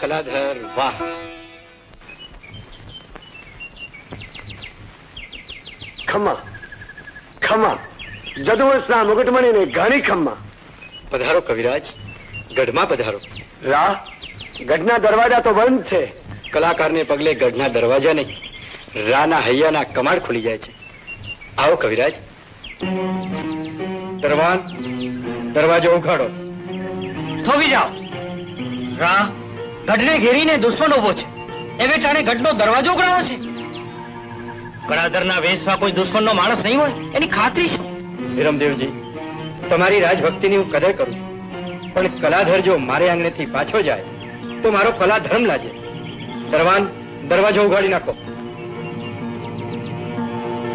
કલાધર વાહ ખમ્મા ખમ્મા જદુવંશના મુગટમણીને ઘણી ખમ્મા પધારો કવિરાજ ગઢમાં પધારો રા ગઢના દરવાજા તો બંધ છે કલાકારને પગલે ગઢના દરવાજા નહીં રાના હૈયાના કમાડ ખુલી જાય છે. આવો કવિરાજ. દરવાન દરવાજો ઉઘાડો. થોભી જાઓ. રા ગઢને ઘેરીને દુશ્મન ઊભો છે. એવે ટાણે ગઢનો દરવાજો ઉગડાવો છે. ગળાધરના વેશમાં કોઈ દુશ્મનનો માણસ નહીં હોય, એની ખાતરી છે વિરમદેવજી, તમારી રાજભક્તિની હું કદર કરું છું. પણ કલાધર જો મારે આંગણેથી પાછો જાય, તો મારો કલા ધર્મ લાગે દરવાન, દરવાજો ઉઘાડી નાખો.